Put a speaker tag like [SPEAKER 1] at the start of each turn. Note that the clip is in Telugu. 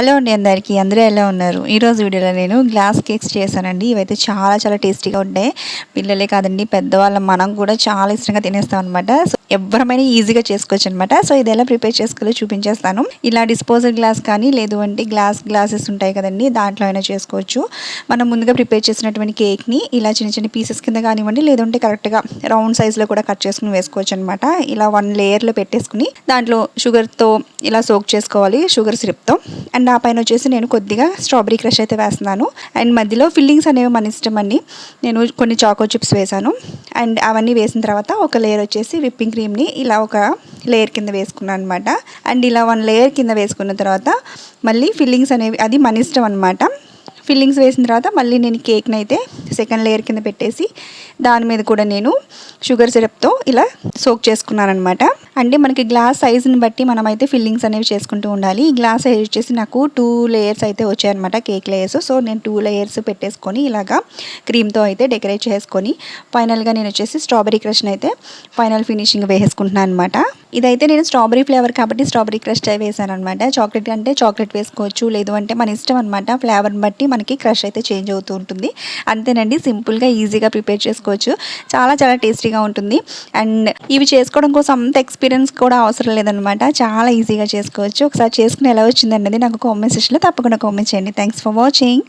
[SPEAKER 1] హలో అండి అందరికీ. అందరూ ఎలా ఉన్నారు? ఈరోజు వీడియోలో నేను గ్లాస్ కేక్స్ చేశానండి. ఇవైతే చాలా చాలా టేస్టీగా ఉంటాయి. పిల్లలే కాదండి పెద్దవాళ్ళం మనం కూడా చాలా ఇష్టంగా తినేస్తాం అనమాట ఎవరమైనా ఈజీగా చేసుకోవచ్చు అనమాట సో ఇది ఎలా ప్రిపేర్ చేసుకోవాలో చూపించేస్తాను. ఇలా డిస్పోజల్ గ్లాస్ కానీ లేదు అంటే గ్లాస్ గ్లాసెస్ ఉంటాయి కదండి దాంట్లో అయినా చేసుకోవచ్చు. మనం ముందుగా ప్రిపేర్ చేసినటువంటి కేక్ని ఇలా చిన్న చిన్న పీసెస్ కింద కానివ్వండి లేదంటే కరెక్ట్గా రౌండ్ సైజ్లో కూడా కట్ చేసుకుని వేసుకోవచ్చు అనమాట ఇలా వన్ లేయర్లో పెట్టేసుకుని దాంట్లో షుగర్తో ఇలా సోక్ చేసుకోవాలి షుగర్ సిరప్తో. అండ్ ఆ పైన వచ్చేసి నేను కొద్దిగా స్ట్రాబెరీ క్రష్ అయితే వేస్తున్నాను. అండ్ మధ్యలో ఫిల్లింగ్స్ అనేవి మన ఇష్టం అండి. నేను కొన్ని చాకో చిప్స్ వేసాను అండ్ అవన్నీ వేసిన తర్వాత ఒక లేయర్ వచ్చేసి విప్పింగ్ క్రీమ్ని ఇలా ఒక లేయర్ కింద వేసుకున్నాను అనమాట అండ్ ఇలా వన్ లేయర్ కింద వేసుకున్న తర్వాత మళ్ళీ ఫిల్లింగ్స్ అనేవి అది మన ఇష్టం అనమాట ఫిల్లింగ్స్ వేసిన తర్వాత మళ్ళీ నేను కేక్ని అయితే సెకండ్ లేయర్ కింద పెట్టేసి దాని మీద కూడా నేను షుగర్ సిరప్తో ఇలా సోక్ చేసుకున్నాను అనమాట అంటే మనకి గ్లాస్ సైజుని బట్టి మనమైతే ఫిల్లింగ్స్ అనేవి చేసుకుంటూ ఉండాలి. ఈ గ్లాస్ సైజ్ వచ్చేసి నాకు టూ లేయర్స్ అయితే వచ్చాయన్నమాట కేక్ లేయర్స్. సో నేను టూ లేయర్స్ పెట్టేసుకొని ఇలాగా క్రీమ్తో అయితే డెకరేట్ చేసుకొని ఫైనల్గా నేను వచ్చేసి స్ట్రాబెరీ క్రష్ని అయితే ఫైనల్ ఫినిషింగ్ వేసుకుంటున్నాను అనమాట ఇదైతే నేను స్ట్రాబెరీ ఫ్లేవర్ కాబట్టి స్ట్రాబెరీ క్రష్ వేసాను అనమాట చాక్లెట్ అంటే చాక్లెట్ వేసుకోవచ్చు లేదు అంటే మన ఇష్టం అనమాట ఫ్లేవర్ని బట్టి మనకి క్రష్ అయితే చేంజ్ అవుతూ ఉంటుంది. అంతేనండి సింపుల్గా ఈజీగా ప్రిపేర్ చేసుకోవచ్చు. చాలా చాలా టేస్టీగా ఉంటుంది. అండ్ ఇవి చేసుకోవడం కోసం అంత ఎక్స్పీరియన్స్ కూడా అవసరం లేదనమాట చాలా ఈజీగా చేసుకోవచ్చు. ఒకసారి చేసుకుని ఎలా వచ్చింది అన్నది నాకు కామెంట్ సెషన్లో తప్పకుండా కామెంట్ చేయండి. Thanks for watching